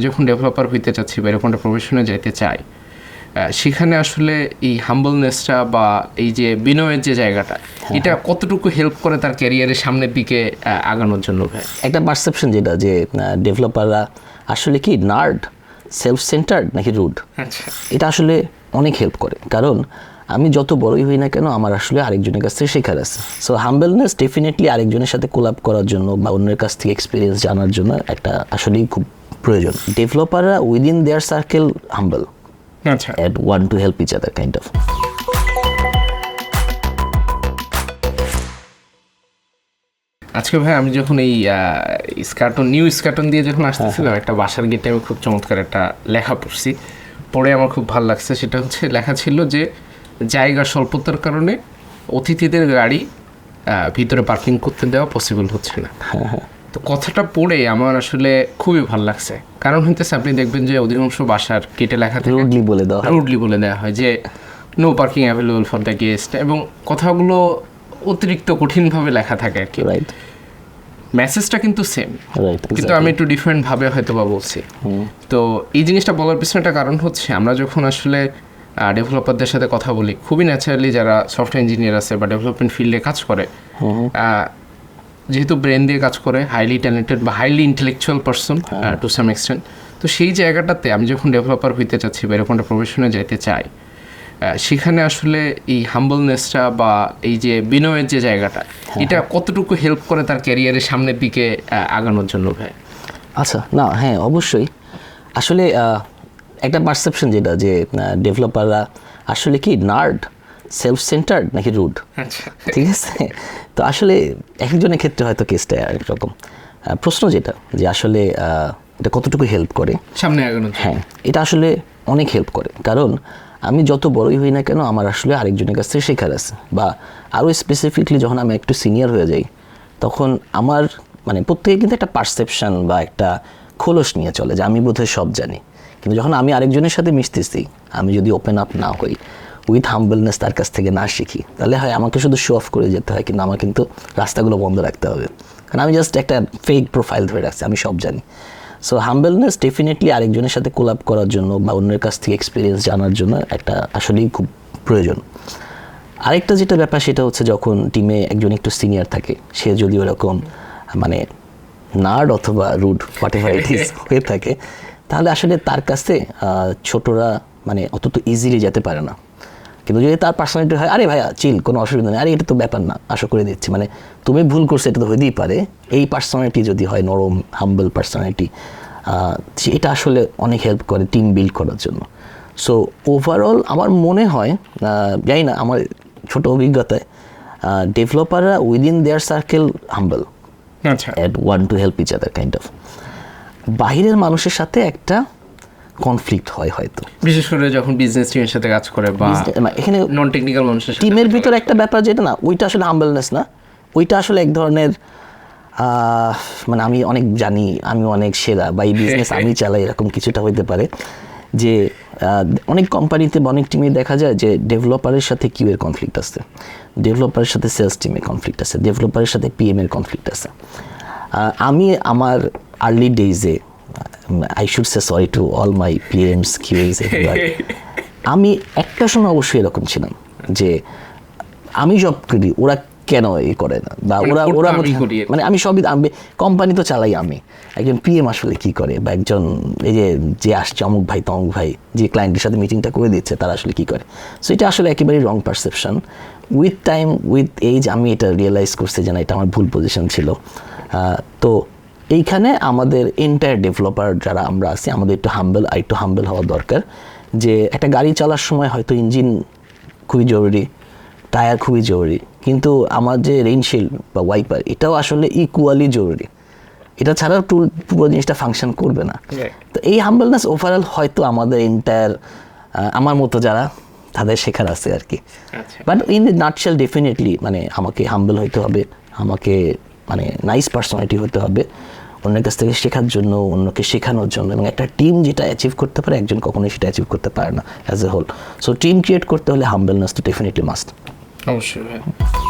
যখন ডেভেলপার হইতে চাচ্ছি বা এরকম একটা প্রফেশনে যাইতে চাই সেখানে আসলে এই হাম্বলনেসটা বা এই যে বিনয়ের যে জায়গাটা এটা কতটুকু হেল্প করে তার ক্যারিয়ারের সামনের দিকে আগানোর জন্য একটা পারসেপশন যেটা যে ডেভেলপাররা আসলে কি নার্ড সেলফ সেন্টার্ড নাকি রুড আচ্ছা। এটা আসলে অনেক হেল্প করে। কারণ আমি যত বড়ই হই না কেন আমার আসলে আরেকজনের কাছ থেকে শেখার আছে। সো হাম্বেলনেস ডেফিনেটলি আরেকজনের সাথে কোলাপ করার জন্য বা অন্যের কাছ থেকে এক্সপিরিয়েন্স জানার জন্য একটা আসলেই খুব প্রয়োজন। ডেভেলপাররা উইদিন দেয়ার সার্কেল হাম্বল আচ্ছা। One to help each other kind of আজকে ভাই আমি যখন এই স্কার্টন নিউ স্কার্টন দিয়ে যখন আসতেছিলাম একটা বাসার গেটে আমি খুব চমৎকার একটা লেখা পড়ছি। পড়ে আমার খুব ভালো লাগছে সেটা হচ্ছে লেখা ছিল যে জায়গা স্বল্পতার কারণে অতিথিদের গাড়ি ভিতরে পার্কিং করতে দেওয়া পসিবল হচ্ছে না। তো কথাটা পড়ে আমার আসলে খুবই ভালো লাগছে। কারণ হইতেছে আপনি দেখবেন যে অধিকাংশ বাসার কেটে লেখা থাকে। রুডলি বলে দেওয়া রুডলি বলে দেওয়া হয় যে no parking available for the guest এবং কথাগুলো অতিরিক্ত কঠিনভাবে লেখা থাকে আর কি। রাইট মেসেজটা কিন্তু সেম কিন্তু আমি একটু ডিফারেন্ট ভাবে হয়তো বা বলছি। তো এই জিনিসটা বলার পিছনে একটা কারণ হচ্ছে আমরা যখন আসলে ডেভেলপারদের সাথে কথা বলি খুবই ন্যাচারালি যারা সফটওয়্যার ইঞ্জিনিয়ার আছে বা ডেভেলপমেন্ট ফিল্ডে কাজ করে যেহেতু ব্রেন দিয়ে কাজ করে হাইলি ট্যালেন্টেড বা highly intellectual person to some extent তো সেই জায়গাটাতে আমি যখন ডেভেলপার হইতে চাচ্ছি বা এরকম একটা প্রফেশনে যাইতে চাই সেখানে আসলে এই হাম্বলনেসটা বা এই যে বিনয়ের যে জায়গাটা এটা কতটুকু হেল্প করে তার ক্যারিয়ারের সামনের দিকে আগানোর জন্য ভাই? আচ্ছা না হ্যাঁ অবশ্যই। আসলে একটা পারসেপশন যেটা যে ডেভেলপাররা আসলে কি নার্ড সেলফ সেন্টার্ড নাকি রুড আচ্ছা। ঠিক আছে? তো আসলে এক একজনের ক্ষেত্রে হয়তো কেসটা এক রকম প্রশ্ন যেটা যে আসলে এটা কতটুকু হেল্প করে? সামনে আগানোর হ্যাঁ এটা আসলে অনেক হেল্প করে। কারণ আমি যত বড়ই হই না কেন আমার আসলে আরেকজনের কাছ থেকে শেখার আছে। বা আরও স্পেসিফিকলি যখন আমি একটু সিনিয়র হয়ে যাই তখন আমার মানে প্রত্যেকে কিন্তু একটা পারসেপশন বা একটা খোলস নিয়ে চলে যে আমি বোধহয় সব জানি। কিন্তু যখন আমি আরেকজনের সাথে মিশতেছি আমি যদি ওপেন আপ না হই উইথ হাম্বলনেস তার কাছ থেকে না শিখি। তাহলে হয় আমাকে শুধু শো অফ করে যেতে হয় কিন্তু আমার কিন্তু রাস্তাগুলো বন্ধ রাখতে হবে। কারণ আমি জাস্ট একটা ফেক প্রোফাইল ধরে রাখছি আমি সব জানি। সো হাম্বেলনেস ডেফিনেটলি আরেকজনের সাথে কোলাপ করার জন্য বা অন্যের কাছ থেকে এক্সপিরিয়েন্স জানার জন্য একটা আসলেই খুব প্রয়োজন। আরেকটা যেটা ব্যাপার সেটা হচ্ছে যখন টিমে একজন একটু সিনিয়র থাকে সে যদি ওরকম মানে নার্ড অথবা rude whatever it is হয়ে থাকে তাহলে আসলে তার কাছে ছোটরা মানে অত তো ইজিলি যেতে পারে না। কিন্তু যদি তার পার্সোনালিটি হয় আরে ভাইয়া চিল কোনো অসুবিধা নেই। আরে এটা তো ব্যাপার না আশা করে দিচ্ছি। মানে তুমি ভুল করছ এটা তো হইতেই পারে। এই পার্সোনালিটি যদি হয় নরম হাম্বল পার্সোনালিটি এটা আসলে অনেক হেল্প করে টিম বিল্ড করার জন্য। সো ওভারঅল আমার মনে হয় জানি না আমার ছোট অভিজ্ঞতায় ডেভেলপাররা উইদিন দেয়ার সার্কেল হাম্বল আচ্ছা। At one to help each other kind of বাহিরের মানুষের সাথে একটা কনফ্লিক্ট হয় হয়তো। বিশেষ করে যখন বিজনেস টিমের সাথে কাজ করে বা মানে এখানে নন টেকনিক্যাল মানুষের টিমের ভিতর একটা ব্যাপার যেটা না ওইটা আসলে হাম্বলনেস না। ওইটা আসলে এক ধরনের মানে আমি অনেক জানি আমি অনেক সেরা বা এই বিজনেস আমি চালাই এরকম কিছুটা হইতে পারে। যে অনেক কোম্পানিতে বা অনেক টিমে দেখা যায় যে ডেভেলপারের সাথে কিউ এর কনফ্লিক্ট আছে। ডেভেলপারের সাথে সেলস টিমের কনফ্লিক্ট আছে। ডেভেলপারের সাথে পিএম এর কনফ্লিক্ট আছে। আমি আমার early ডেইজে I should say sorry to all my PMs QS আমি একটা সময় অবশ্যই এরকম ছিলাম যে আমি সব করি ওরা কেন এই করে না? বা মানে ওরা ওরা। মানে আমি সবই আমি কোম্পানি তো চালাই আমি। একজন পিএম আসলে কি করে? বা একজন এই যে যে আসছে অমুক ভাই তমুক ভাই যে ক্লায়েন্টের সাথে মিটিংটা করে দিচ্ছে তারা আসলে কি করে? সো এটা আসলে একেবারেই wrong perception with time with age আমি এটা রিয়েলাইজ করছি যে না এটা আমার ভুল পজিশন ছিল। তো এইখানে আমাদের এন্টায়ার ডেভেলপার যারা আমরা আছি আমাদের একটু হাম্বেল আর একটু হাম্বেল হওয়া দরকার। যে একটা গাড়ি চালার সময় হয়তো ইঞ্জিন খুবই জরুরি টায়ার খুবই জরুরি কিন্তু আমার যে রেইনশিল্ড বা ওয়াইপার এটাও আসলে ইকুয়ালি জরুরি। এটা ছাড়াও টুল পুরো জিনিসটা ফাংশন করবে না। তো এই হাম্বলনেস ওভারঅল হয়তো আমাদের এন্টায়ার আমার মতো যারা তাদের শেখার আছে আর কি। বাট ইন নাটশেল ডেফিনেটলি মানে আমাকে হাম্বল হইতে হবে আমাকে মানে নাইস পার্সোনালিটি হতে হবে। অন্যের কাছ থেকে শেখার জন্য, অন্যকে শেখানোর জন্য, এবং একটা টিম যেটা অ্যাচিভ করতে পারে, একজন কখনোই সেটা অ্যাচিভ করতে পারে না as a whole so team create করতে হলে হাম্বেলনেস তো ডেফিনেটলি মাস্ট অবশ্যই